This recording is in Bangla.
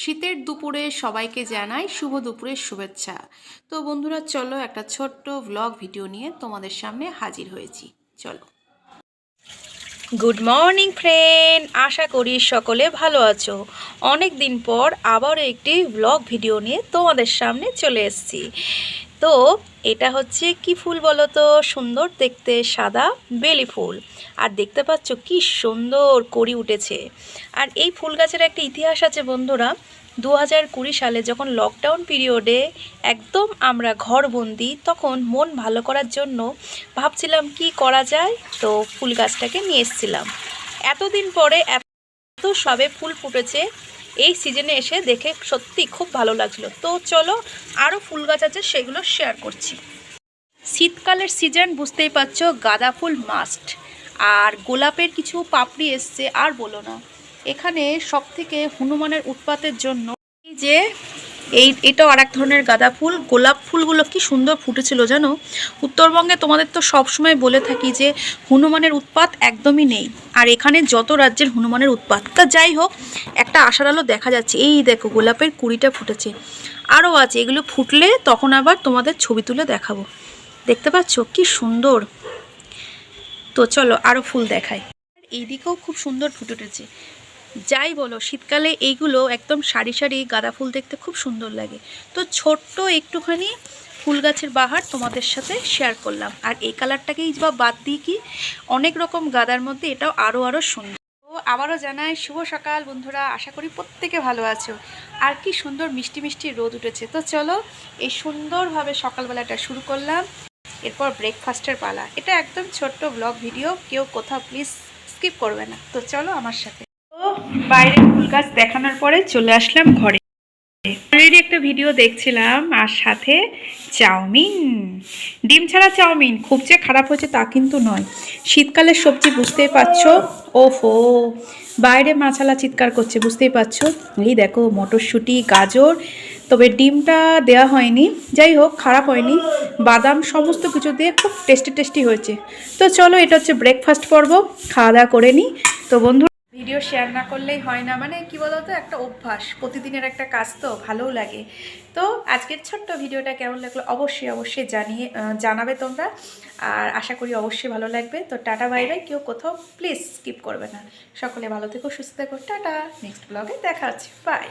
শীতের দুপুরে সবাইকে জানাই শুভ দুপুরের শুভেচ্ছা। তো বন্ধুরা, চলো একটা ছোট্ট ব্লগ ভিডিও নিয়ে তোমাদের সামনে হাজির হয়েছি। চলো। গুড মর্নিং ফ্রেন্ড আশা করি সকলে ভালো আছো। অনেক দিন পর আবারও একটি ব্লগ ভিডিও নিয়ে তোমাদের সামনে চলে এসেছি। তো এটা হচ্ছে কি ফুল বলো তো? সুন্দর দেখতে, সাদা বেলি ফুল। আর দেখতে পাচ্ছ কি সুন্দর করি উঠেছে। আর এই ফুল গাছের একটা ইতিহাস আছে বন্ধুরা দু হাজার কুড়ি সালে যখন লকডাউন পিরিয়ডে একদম আমরা ঘরবন্দি, তখন মন ভালো করার জন্য ভাবছিলাম কি করা যায়, তো ফুল গাছটাকে নিয়ে এসেছিলাম। এতদিন পরে এত সবে ফুল ফুটেছে এই সিজনে এসে দেখে সত্যি খুব ভালো লাগছিল তো চলো আরও ফুল গাছ আছে, সেগুলো শেয়ার করছি। শীতকালের সিজন বুঝতেই পারছ, গাঁদা ফুল মাস্ট আর গোলাপের কিছু পাপড়ি এসছে, আর বলো না। এখানে সব থেকে হনুমানের উৎপাতের জন্য এই যে এই, এটাও আর এক ধরনের গাঁদা ফুল। গোলাপ ফুলগুলো কি সুন্দর ফুটেছিল জানো? উত্তরবঙ্গে তোমাদের তো সবসময় বলে থাকি যে, হনুমানের উৎপাত একদমই নেই। আর এখানে যত রাজ্যের হনুমানের উৎপাত। তা যাই হোক, একটা আশার আলো দেখা যাচ্ছে। এই দেখো, গোলাপের কুড়িটা ফুটেছে। আরও আছে, এগুলো ফুটলে তখন আবার তোমাদের ছবি তুলে দেখাবো। দেখতে পাচ্ছ? কি সুন্দর। তো চলো আরও ফুল দেখাই। এইদিকেও খুব সুন্দর ফুটে উঠেছে। যাই বলো, শীতকালে এইগুলো একদম সারি সারি গাঁদা ফুল দেখতে খুব সুন্দর লাগে। তো ছোট্ট একটুখানি ফুল গাছের বাহার তোমাদের সাথে শেয়ার করলাম। আর এই কালারটাকেই বা বাদ দিয়ে কি অনেক রকম গাদার মধ্যে এটাও আরও আরও সুন্দর। তো আবারও জানাই, শুভ সকাল বন্ধুরা, আশা করি প্রত্যেকে ভালো আছো। আর কি সুন্দর মিষ্টি মিষ্টি রোদ উঠেছে। তো চলো, এই সুন্দরভাবে সকালবেলাটা শুরু করলাম। এরপর ব্রেকফাস্টের পালা। এটা একদম ছোট্ট ব্লগ ভিডিও কেউ কোথাও প্লিজ স্কিপ করবে না। তো চলো আমার সাথে। বাইরে ফুল গাছ দেখানোর পরে চলে আসলাম ঘরে। অলরেডি একটা ভিডিও দেখছিলাম, আর সাথে চাউমিন। ডিম ছাড়া চাউমিন, খুব যে খারাপ হয়েছে তা কিন্তু নয়। শীতকালের সবজি বুঝতেই পারছ? ওফো বাইরে মাছালা চিৎকার করছে, বুঝতেই পারছ? এই দেখো, মটরশুঁটি, গাজর, তবে ডিমটা দেওয়া হয়নি। যাই হোক, খারাপ হয়নি। বাদাম সমস্ত কিছু দিয়ে খুব টেস্টি টেস্টি হয়েছে। তো চলো, এটা হচ্ছে ব্রেকফাস্ট পর্ব। খাওয়া দাওয়া করে নিই তো বন্ধু ভিডিও শেয়ার না করলেই হয় না। মানে কি বলতো, একটা অভ্যাস। প্রতিদিনের একটা কাজ তো ভালোও লাগে। তো আজকের ছোট্ট ভিডিওটা কেমন লাগল অবশ্যই অবশ্যই জানিয়ে জানাবে তোমরা। আর আশা করি অবশ্যই ভালো লাগবে। তো টাটা, বাই বাই। কেউ কোথাও প্লিজ স্কিপ করবে না। সকলে ভালো থেকো, সুস্থ থেকো। টাটা। নেক্সট ব্লগে দেখা হচ্ছে। বাই